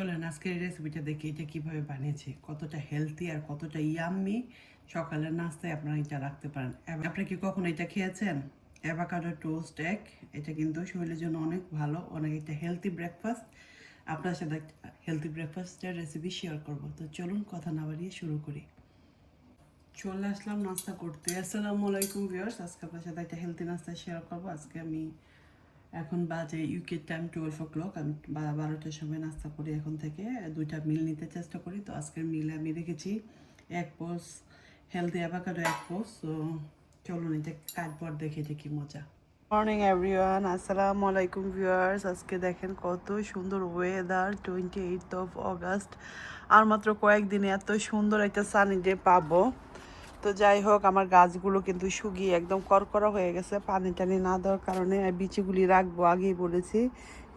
চলেন, আজকের রেসিপিটা দেখি এটা কীভাবে বানিয়েছি। কতটা হেলদি আর কতটা ইয়াম্মি সকালের নাস্তায় আপনারা এটা রাখতে পারেন। এবং আপনারা কি কখনো এটা খেয়েছেন? অ্যাভাকাডো টোস্ট এগ এটা কিন্তু শরীরের জন্য অনেক ভালো, অনেক একটা হেলদি ব্রেকফাস্ট আপনার সাথে হেলদি ব্রেকফাস্টের রেসিপি শেয়ার করব। তো চলুন, কথা না বাড়িয়ে শুরু করি। চলে আসলাম নাস্তা করতে। আসসালামু আলাইকুম ভিউয়ার্স আজকে আপনার সাথে একটা হেলদি নাস্তা শেয়ার করব। আজকে আমি এখন বাজে UK time twelve o'clock আমি বারোটার সময় নাস্তা করি এখন থেকে, দুইটা মিল নিতে চেষ্টা করি। তো আজকের মিলে আমি রেখেছি এক পোস হেলদি অ্যাভাকাডো এক পোস, তো চলুন এটা কাটবট দেখে এটা কি মজা। মর্নিং এভরিওয়ান আসসালামু আলাইকুম ভিউয়ার্স আজকে দেখেন কত সুন্দর weather twenty eight of August আর মাত্র কয়েকদিনে এত সুন্দর একটা সানি ডে পাবো। তো যাই হোক, আমার গাছগুলো কিন্তু শুকিয়ে একদম করকরা হয়ে গেছে। পানি টানি না দেওয়ার কারণে বিচিগুলি রাখব, আগেই বলেছি।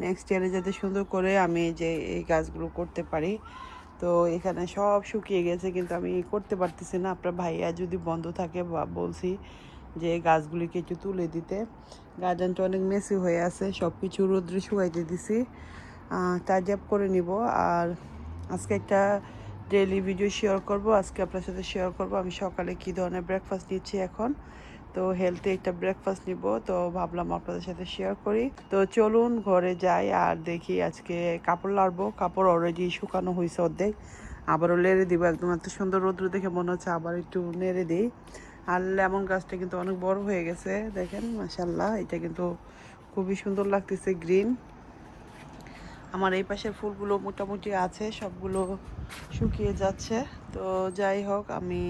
নেক্সট ইয়ারে যাতে সুন্দর করে আমি যে এই গাছগুলো করতে পারি। তো এখানে সব শুকিয়ে গেছে, কিন্তু আমি করতে পারতেছি না। আপনার ভাইয়া যদি বন্ধ থাকে, বা বলছি যে গাছগুলিকে একটু তুলে দিতে। গার্ডেনটা অনেক মেসি হয়ে আছে সব কিছু রোদ্রে শুকাইতে দিছি। তাজাব করে নিব। আর আজকে একটা ডেইলি ভিডিও শেয়ার করব, আজকে আপনার সাথে শেয়ার করব। আমি সকালে কি ধরনের ব্রেকফাস্ট নিচ্ছি এখন? তো হেলথে একটা ব্রেকফাস্ট নিব, তো ভাবলাম আপনাদের সাথে শেয়ার করি। তো চলুন ঘরে যাই আর দেখি আজকে কাপড় লাড়বো। কাপড় অলরেডি শুকানো হয়েছে অর্ধেক। আবারও লেড়ে দিব, একদম এত সুন্দর রোদ্র দেখে মনে হচ্ছে আবার একটু নেড়ে দিই। আর লেমন গাছটা কিন্তু অনেক বড় হয়ে গেছে, দেখেন মাসাল্লাহ এটা কিন্তু খুবই সুন্দর লাগতেছে গ্রিন আমার এই পাশের ফুলগুলো মোটামুটি আছে, সবগুলো শুকিয়ে যাচ্ছে। তো যাই হোক, আমি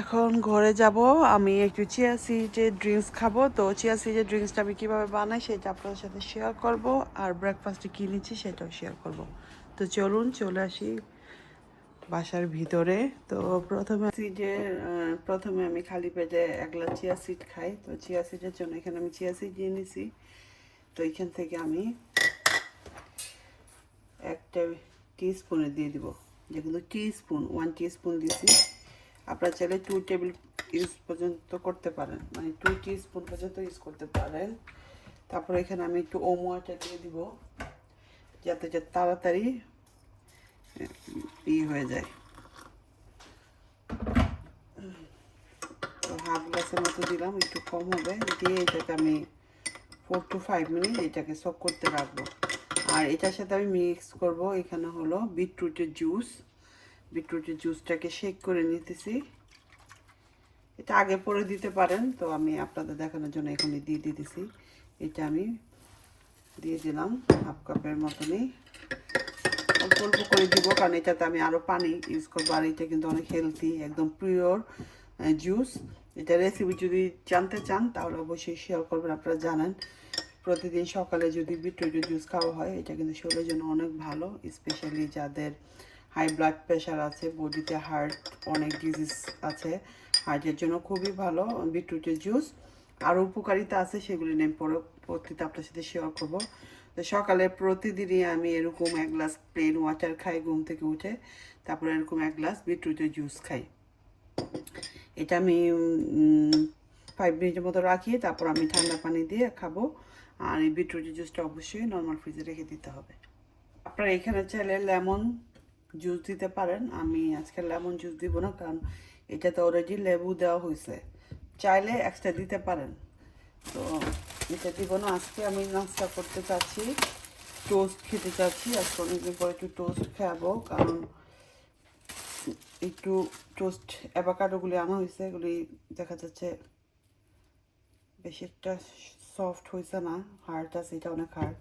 এখন ঘরে যাব। আমি একটু চিয়া সিডের ড্রিঙ্কস খাব। তো চিয়া সিডের ড্রিঙ্কসটা আমি কীভাবে বানাই সেটা আপনাদের সাথে শেয়ার করব, আর ব্রেকফাস্টে কী নিচ্ছি সেটাও শেয়ার করব। তো চলুন, চলে আসি বাসার ভিতরে। তো প্রথমে সিডের প্রথমে আমি খালি পেটে এক গ্লাস চিয়া সিড খাই। তো চিয়া সিডের জন্য এখানে আমি চিয়া সিড নিয়ে নিছি। তো এখান থেকে আমি একটা স্পুনে দিয়ে দিব। যেগুলো স্পুন ওয়ান স্পুন দিছি। আপনারা চাইলে টু টেবিল ইউজ পর্যন্ত করতে পারেন। মানে টু টি স্পুন পর্যন্ত ইউজ করতে পারেন। তারপর এখানে আমি একটু ওমো আটা দিয়ে দিব, যাতে যাতে তাড়াতাড়ি ইয়ে হয়ে যায়। হাফ গ্লাসের মতো দিলাম, একটু কম হবে। দিয়ে এটাকে আমি ফোর টু ফাইভ মিনিট এটাকে সক করতে রাখব। আর এটার সাথে আমি মিক্স করব এখানে হলো বিটরুটের জুস বিটরুটের জুসটাকে শেক করে নিতেছি। এটা আগে পরে দিতে পারেন, তো আমি আপনাদের দেখানোর জন্য এখানে দিয়ে দিতেছি। এটা আমি দিয়ে দিলাম হাফ কাপের মতনই। অল্প অল্প করে দিব, কারণ এটাতে আমি আরও পানি ইউজ করব, আর এটা কিন্তু অনেক হেলদি একদম পিওর জুস এটা রেসিপি যদি জানতে চান, তাহলে অবশ্যই শেয়ার করবেন। আপনারা জানেন, প্রতিদিন সকালে যদি বিটরুটের জুস খাওয়া হয়, এটা কিন্তু শরীরের জন্য অনেক ভালো স্পেশালি যাদের হাই ব্লাড প্রেশার আছে, বডিতে হার্ট অনেক ডিজিজ আছে হার্টের জন্য খুবই ভালো বিটরুটের জুস আরও উপকারিতা আছে, সেগুলি নিয়ে পরবর্তীতে আপনার সাথে শেয়ার করব। তো সকালে প্রতিদিনই আমি এরকম এক গ্লাস প্লেন ওয়াটার খাই, ঘুম থেকে উঠে, তারপরে এরকম এক গ্লাস বিটরুটের জুস খাই। এটা আমি ফাইভ মিনিটের মতো রাখি তারপর আমি ঠান্ডা পানি দিয়ে খাব। আর এই বিটরুটের জুসটা অবশ্যই নর্মাল ফ্রিজে রেখে দিতে হবে। আপনারা এখানে চাইলে লেমন জুস দিতে পারেন। আমি আজকে লেমন জুস দিব না, কারণ এটাতে অলরেডি লেবু দেওয়া হয়েছে। চাইলে এক্সট্রা দিতে পারেন। তো এটা দিব না, আজকে আমি নাস্তা করতে চাচ্ছি টোস্ট খেতে চাচ্ছি। আজকে অনেকদিন পরে একটু টোস্ট খাব, কারণ একটু টোস্ট অ্যাভাকাডোগুলি আনা হয়েছে এগুলি দেখা যাচ্ছে বেশি একটা সফট হয়েছে না হার্ড আছে, এটা অনেক হার্ড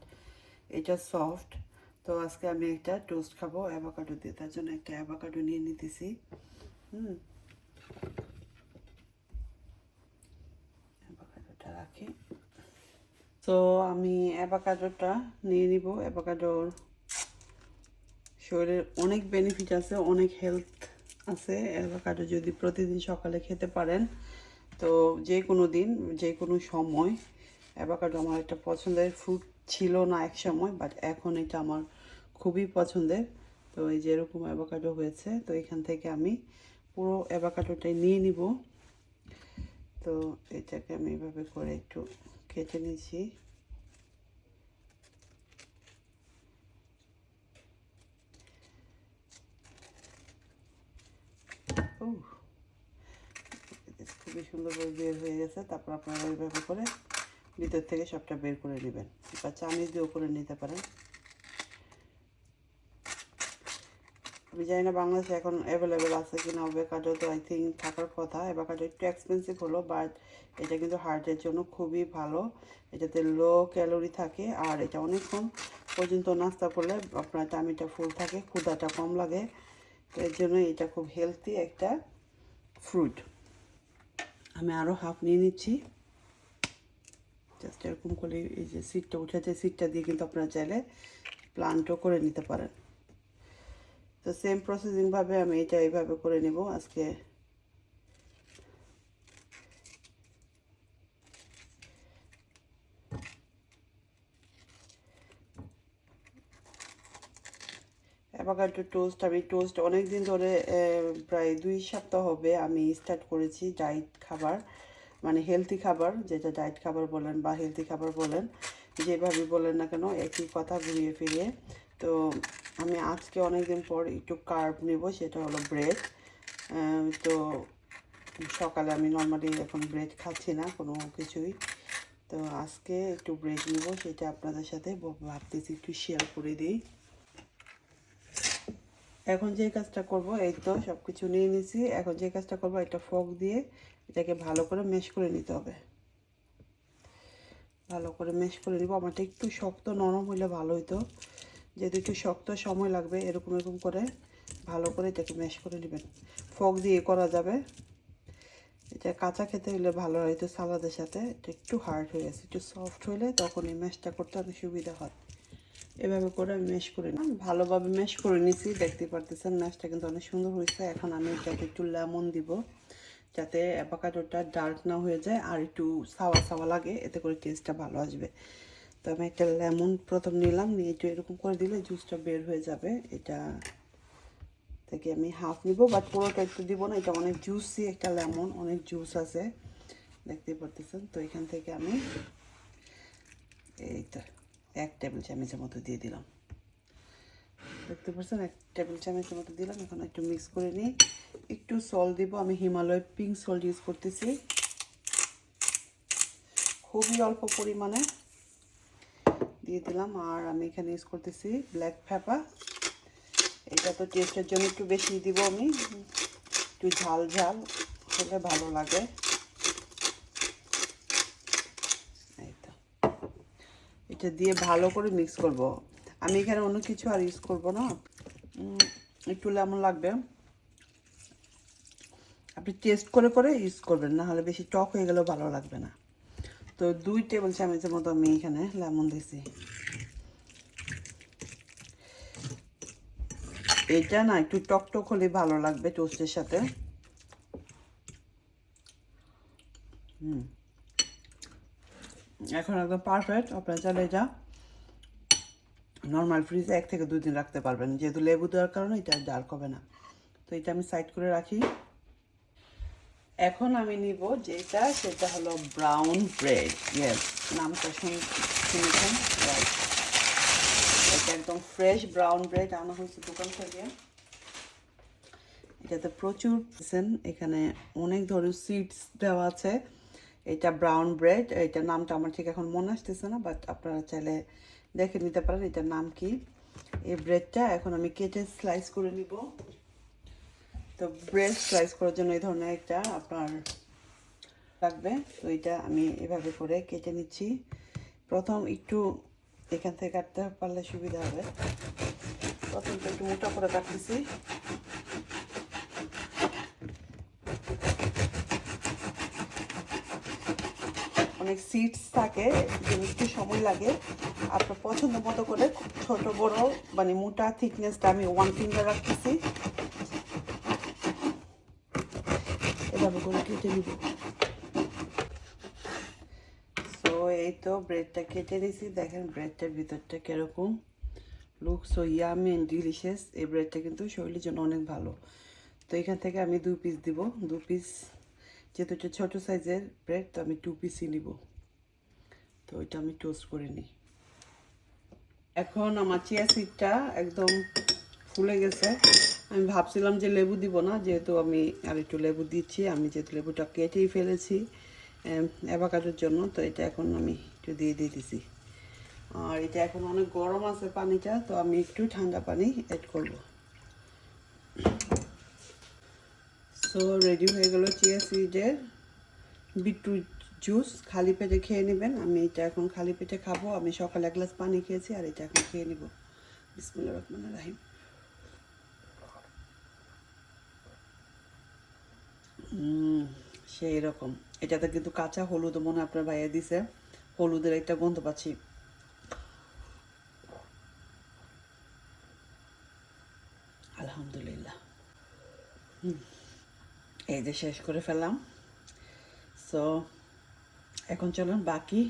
এটা সফট তো আজকে আমি একটা টোস্ট খাব অ্যাভাকাডো দিয়ে, তার জন্য একটা অ্যাভাকাডো নিয়ে নিতেছি, হুম। অ্যাভাকাডোটা রাখি। তো আমি অ্যাভাকাডোটা নিয়ে নিব অ্যাভাকাডোর শরীরের অনেক বেনিফিট আছে, অনেক হেলথ আছে। অ্যাভোকাডো যদি প্রতিদিন সকালে খেতে পারেন, তো যে কোনো দিন যে কোনো সময়। অ্যাভোকাডো আমার একটা পছন্দের ফ্রুট ছিল না এক সময় বাট এখন এটা আমার খুবই পছন্দের। তো এই যে এরকম অ্যাভোকাডো হয়েছে, তো এখান থেকে আমি পুরো অ্যাভোকাডোটাই নিয়ে নিব। তো এটাকে আমি এভাবে করে একটু কেটে নিয়েছি খুবই সুন্দরভাবে বের হয়ে গেছে। তারপর আপনারা এইভাবে করে ভিতর থেকে সবটা বের করে নেবেন। বা চামিচ দিয়েও করে নিতে পারেন। আমি জানি না বাংলাদেশে এখন অ্যাভেলেবেল আছে কি না অ্যাভোকাডো তো আই থিঙ্ক থাকার কথা। অ্যাভোকাডো একটু এক্সপেন্সিভ হলো বাট এটা কিন্তু হার্টের জন্য খুবই ভালো। এটাতে লো ক্যালোরি থাকে, আর এটা অনেকক্ষণ পর্যন্ত নাস্তা করলে আপনার টামিটা ফুল থাকে ক্ষুদাটা কম লাগে। এর জন্য এটা খুব হেলদি একটা ফ্রুট আমি আরও হাফ নিয়ে নিচ্ছি। জাস্ট এরকম করে এই যে সিটটা উঠেছে সিটটা দিয়ে কিন্তু আপনারা চাইলে প্লান্টও করে নিতে পারেন। তো সেম প্রসেসিংভাবে আমি এটা এইভাবে করে নেব। আজকে অ্যাভাকাডো টোস্ট, আমি টোস্ট অনেক দিন ধরে প্রায় দুই সপ্তাহ হবে আমি স্টার্ট করেছি ডায়েট খাবার মানে হেলদি খাবার, যেটা ডায়েট খাবার বলেন বা হেলদি খাবার বলেন, যেভাবে বলেন না কেন, একই কথা ঘুরিয়ে ফিরিয়ে। তো আমি আজকে অনেক দিন পর একটু কার্ব নেব, সেটা হলো ব্রেড তো সকালে আমি নর্মালি এখন ব্রেড খাচ্ছি না, কোনো কিছুই। তো আজকে একটু ব্রেড নেব, সেটা আপনাদের সাথে ভাবতেছি একটু শেয়ার করে দিই। এখন যে কাজটা করব, এই তো সব কিছু নিয়ে নিছি। এখন যে কাজটা করব এটা ফক দিয়ে এটাকে ভালো করে মেশ করে নিতে হবে। ভালো করে মেশ করে নিব। আমারটা একটু শক্ত নরম হইলে ভালো হইতো। যেহেতু একটু শক্ত সময় লাগবে, এরকম এরকম করে ভালো করে এটাকে মেশ করে নেবেন। ফক দিয়ে করা যাবে। এটা কাঁচা খেতে হলে ভালো হয়তো সালাদের সাথে। এটা একটু হার্ড হয়ে গেছে। একটু সফট হলে তখন এই ম্যাশটা করতে অনেক সুবিধা হয়। এভাবে করে আমি ম্যাশ করে নিই ভালোভাবে ম্যাশ করে নিছি দেখতে পারতেছেন ম্যাশটা কিন্তু অনেক সুন্দর হয়েছে। এখন আমি এটাকে একটু লেমন দিব, যাতে অ্যাপাকাডোটা ডার্ক না হয়ে যায় আর একটু সাওয়া সাওয়া লাগে, এতে করে টেস্টটা ভালো আসবে। তো আমি একটা লেমন প্রথম নিলাম, নিয়ে একটু এরকম করে দিলে জুসটা বের হয়ে যাবে। এটা থেকে আমি হাফ নিব বাট পুরোটা একটু দিব না, এটা অনেক জুসি একটা লেমন অনেক জুস আছে। দেখতে পারতেছেন। তো এখান থেকে আমি এই তো এক টেবিল চামচের মতো দিয়ে দিলাম। দেখতে পাচ্ছেন, এক টেবিল চামচের মতো দিলাম। এখন একটু মিক্স করে নিই একটু সল দিব। আমি হিমালয় পিঙ্ক সল্ট ইউজ করতেছি। খুবই অল্প পরিমাণে দিয়ে দিলাম। আর আমি এখানে ইউজ করতেছি ব্ল্যাক পেপার এটা তো টেস্টের জন্য একটু বেশি দিব আমি। একটু ঝাল ঝাল হলে ভালো লাগে এই তো এটা দিয়ে ভালো করে মিক্স করব। আমি এখানে অন্য কিছু আর ইউজ করব না। একটু লেমন লাগবে। আপনি টেস্ট করে করে ইউজ করবেন না হলে বেশি টক হয়ে গেলেও ভালো লাগবে না। তো দুই টেবিল চামচের মতো আমি এখানে লেমন দিছি এটা না একটু টক টক হলে ভালো লাগবে টোস্টের সাথে। হুম। এখন একদম পারফেক্ট আপনার চাইলে এটা নর্মাল ফ্রিজে এক থেকে দুই দিন রাখতে পারবেন। যেহেতু লেবু দেওয়ার কারণে এটা ডার্ক হবে না। তো এটা আমি সাইড করে রাখি। এখন আমি নিব যেটা, সেটা হলো ব্রাউন ব্রেড ইয়েস নামটা শুন- শুনেছেন. এটা একদম ফ্রেশ ব্রাউন ব্রেড আনা হয়েছে দোকান থেকে। এটাতে প্রচুর, এখানে অনেক ধরনের সিডস দেওয়া আছে। এটা ব্রাউন ব্রেড এটা নামটা আমার ঠিক এখন মনে আসতেছে না বাট আপনারা চাইলে দেখে নিতে পারেন এটার নাম কি। এই ব্রেডটা এখন আমি কেটে স্লাইস করে নিব। তো ব্রেড স্লাইস করার জন্য এই ধরনের একটা আপনার লাগবে। তো এটা আমি এভাবে করে কেটে নিচ্ছি। প্রথম একটু এখান থেকে কাটতে পারলে সুবিধা হবে। প্রথম তো একটু মোটা করে কাটতেছি। অনেক সিটস থাকে একটু সময় লাগে। আপনার পছন্দ মতো করে ছোট, বড় মানে মোটা থিকনেসটা আমি ওয়ান ফিঙ্গার রাখতেছি। এভাবে করে কেটে নিব। সো এই তো ব্রেডটা কেটে নিছি। দেখেন ব্রেডটার ভিতরটা কীরকম। Look so yummy and delicious এই ব্রেডটা কিন্তু শরীরের জন্য অনেক ভালো। তো এখান থেকে আমি দু পিস দিব। দু পিস যেহেতু এটা ছোটো সাইজের ব্রেড তো আমি টু পিসই নিব। তো ওইটা আমি টোস্ট করে নিই। এখন আমার চিয়া সিডটা একদম ফুলে গেছে। আমি ভাবছিলাম যে লেবু দিব না, যেহেতু আমি আর একটু লেবু দিচ্ছি, আমি যেহেতু লেবুটা কেটেই ফেলেছি অ্যাভাকাডোর জন্য, তো এটা এখন আমি একটু দিয়ে দিতেছি। আর এটা এখন অনেক গরম আছে পানিটা, তো আমি একটু ঠান্ডা পানি অ্যাড করব। সো রেডি হয়ে গেল চিয়া সিডের বিটরুট জুস খালি পেটে খেয়ে নেবেন। আমি এটা এখন খালি পেটে খাব। আমি সকালে এক গ্লাস পানি খেয়েছি আর এটা এখন খেয়ে নেব। বিসমুল্লাহ রহমান রাহিম। সেই রকম। এটাতে কিন্তু কাঁচা হলুদ মনে আপনার ভাইয়া দিছে। হলুদের একটা গন্ধ পাচ্ছি আলহামদুলিল্লাহ হুম, এই যে শেষ করে ফেললাম। সো এখন চলুন বাকি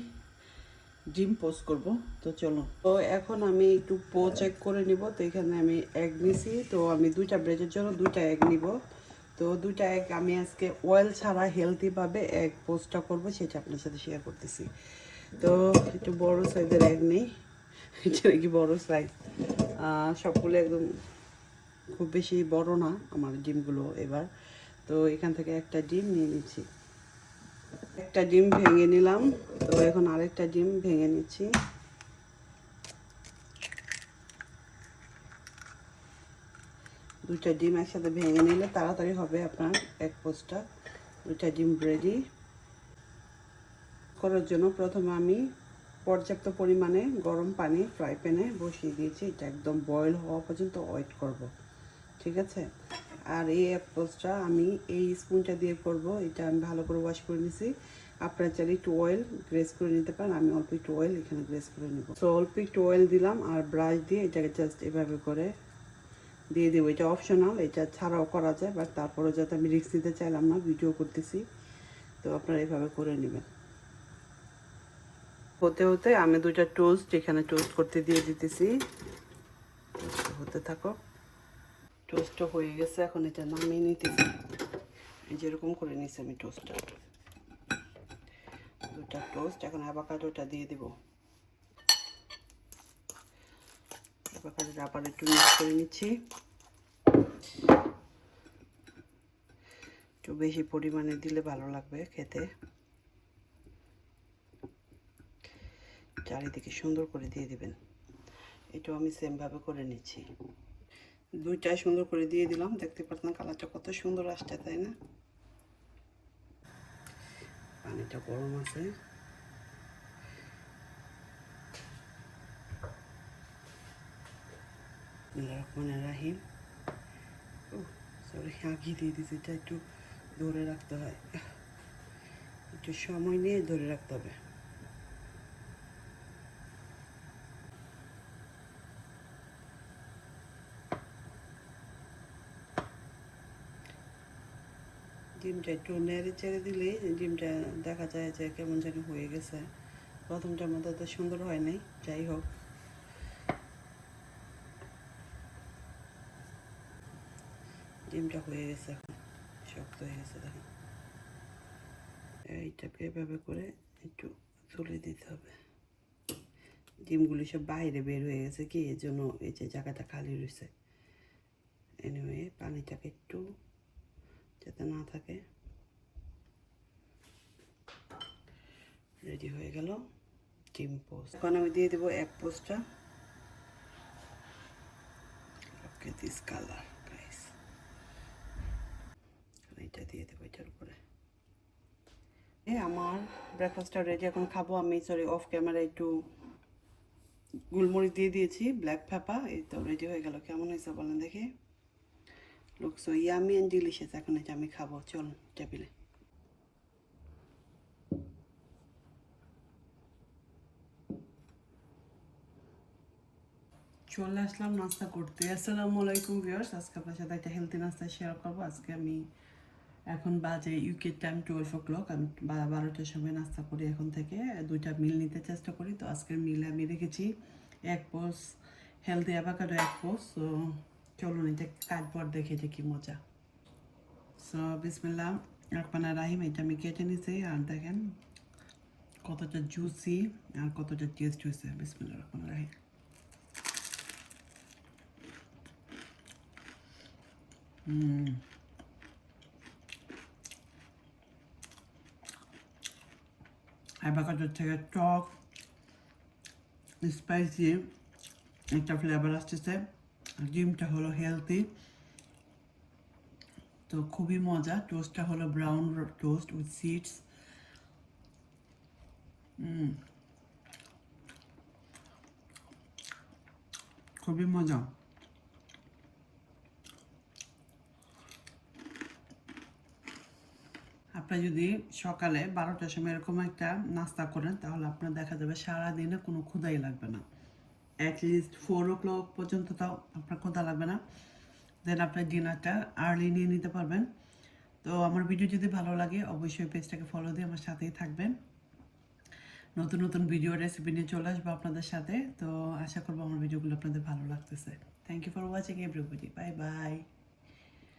জিম পোস্ট করব। তো চলুন। তো এখন আমি একটু পো চেক করে নিব। তো এখানে আমি এগ নিছি। তো আমি দুইটা ব্রেডের জন্য দুইটা এগ নিব। তো দুইটা এগ আমি আজকে অয়েল ছাড়া হেলদিভাবে এগ পোস্টটা করব, সেটা আপনার সাথে শেয়ার করতেছি। তো একটু বড় সাইজের এগ নেই। এটা নাকি বড় সাইজ সবগুলো একদম খুব বেশি বড় না আমার ডিমগুলো এবার। তো এখান থেকে একটা ডিম নিয়ে নিচ্ছি। একটা ডিম ভেঙে নিলাম, তো এখন আরেকটা ডিম ভেঙে নিচ্ছি। দুইটা ডিম একসাথে ভেঙে নিলে তাড়াতাড়ি হবে আপনার এক পোস্টটা। দুইটা ডিম রেডি করার জন্য প্রথমে আমি পর্যাপ্ত পরিমাণে গরম পানি ফ্রাই প্যানে বসিয়ে দিয়েছি। এটা একদম বয়েল হওয়া পর্যন্ত ওয়েট করব। ঠিক আছে? আর এই অ্যাপলসটা আমি এই স্পুনটা দিয়ে করব, এটা আমি ভালো করে ওয়াশ করে নিছি। আপনারা চাইলে একটু অয়েল গ্রেস করে নিতে পারেন, আমি অল্প একটু অয়েল এখানে গ্রেস করে নেব। তো অল্প একটু অয়েল দিলাম আর ব্রাশ দিয়ে এটাকে জাস্ট এভাবে করে দিয়ে দেবো। এটা অপশনাল এটা ছাড়াও করা যায় বাট তারপরে যাতে আমি রিক্স নিতে চাইলাম না ভিডিও করতেছি। তো আপনারা এভাবে করে নেবেন। হতে হতে আমি দুইটা টোস্ট এখানে টোস্ট করতে দিয়ে দিতেছি। হতে থাকো টোস্টটা হয়ে গেছে, এখন এটা নামিয়ে নিতেছি। যেরকম করে নিছি আমি টোস্টটা দুটা টোস্ট এখন অ্যাভাকাডোটা দিয়ে দিব। অ্যাভাকাডোটা আবার একটু মিক্স করে নিচ্ছি। একটু বেশি পরিমাণে দিলে ভালো লাগবে খেতে। চারিদিকে সুন্দর করে দিয়ে দিবেন। এটাও আমি সেমভাবে করে নিচ্ছি। দুইটাই সুন্দর করে দিয়ে দিলাম। দেখতে পাচ্ছেন কালারটা কত সুন্দর আসছে, তাই না? পানিটা গরম আছে। রাহিম। সরি আগে দিয়ে দিয়েছি। এটা একটু ধরে রাখতে হয়। একটু সময় নিয়ে ধরে রাখতে হবে। ডিমটা একটু নেড়ে চেড়ে দিলেই ডিমটা দেখা যায় যে কেমন যেন হয়ে গেছে। প্রথমটার মতো তো সুন্দর হয় নাই, যাই হোক। ডিমটা হয়ে গেছে এখন, শক্ত হয়ে গেছে দেখেন। এইটাকে এভাবে করে একটু তুলে দিতে হবে। ডিমগুলি সব বাইরে বের হয়ে গেছে কি? এর জন্য এই যে জায়গাটা খালি রয়েছে। এনিওয়ে পানিটাকে একটু যাতে না থাকে। রেডি হয়ে গেল। ডিম পোস্ট এখন আমি দিয়ে দেবো এক পোস্টটা দিস কালার গাইস এটা দিয়ে দেবো এটার উপরে। এ, আমার ব্রেকফাস্টটা রেডি এখন খাব আমি সরি অফ ক্যামেরা একটু গুলমরিচ দিয়ে দিয়েছি ব্ল্যাক পেপার এই তো রেডি হয়ে গেল। কেমন হয়েছে বলেন দেখি। আমি খাব চল চলে আসলাম নাস্তা করতে। আসসালামু আলাইকুম আজকে আপনার সাথে একটা হেলদি নাস্তা শেয়ার করব। আজকে আমি এখন বাজে UK time twelve o'clock আমি বারোটার সময় নাস্তা করি এখন থেকে। দুইটা মিল নিতে চেষ্টা করি। তো আজকের মিলে আমি রেখেছি এক পোস হেলদি অ্যাভাকাডো এক পোস চলুন এটা দেখে এটা কি মজা। সো বিসমিল্লাহ রহমানা রাহিম, এটা আমি কেটে নিছি, আর দেখেন কতটা জুসি আর কতটা টেস্ট হয়েছে। বিসমিল্লাহ রহমান রাহিম। হুম। অ্যাভাকাডোর থেকে টক স্পাইসি একটা ফ্লেভার আসতেছে। ডিমটা হলো হেলদি তো খুবই মজা। টোস্টটা হলো ব্রাউন টোস্ট উইথ সিডস খুবই মজা। আপনি যদি সকালে বারোটার সময় এরকম একটা নাস্তা করেন, তাহলে আপনার দেখা যাবে সারাদিনে কোনো ক্ষুদাই লাগবে না। অ্যাটলিস্ট ফোর ও ক্লক পর্যন্ত তাও আপনার কোথা লাগবে না। দেন আপনার ডিনারটা আর্লি নিয়ে নিতে পারবেন। তো আমার ভিডিও যদি ভালো লাগে, অবশ্যই পেজটাকে ফলো দিয়ে আমার সাথেই থাকবেন। নতুন নতুন ভিডিও রেসিপি নিয়ে চলে আসব আপনাদের সাথে। তো আশা করব আমার ভিডিওগুলো আপনাদের ভালো লাগতেছে। Thank you for watching everybody bye bye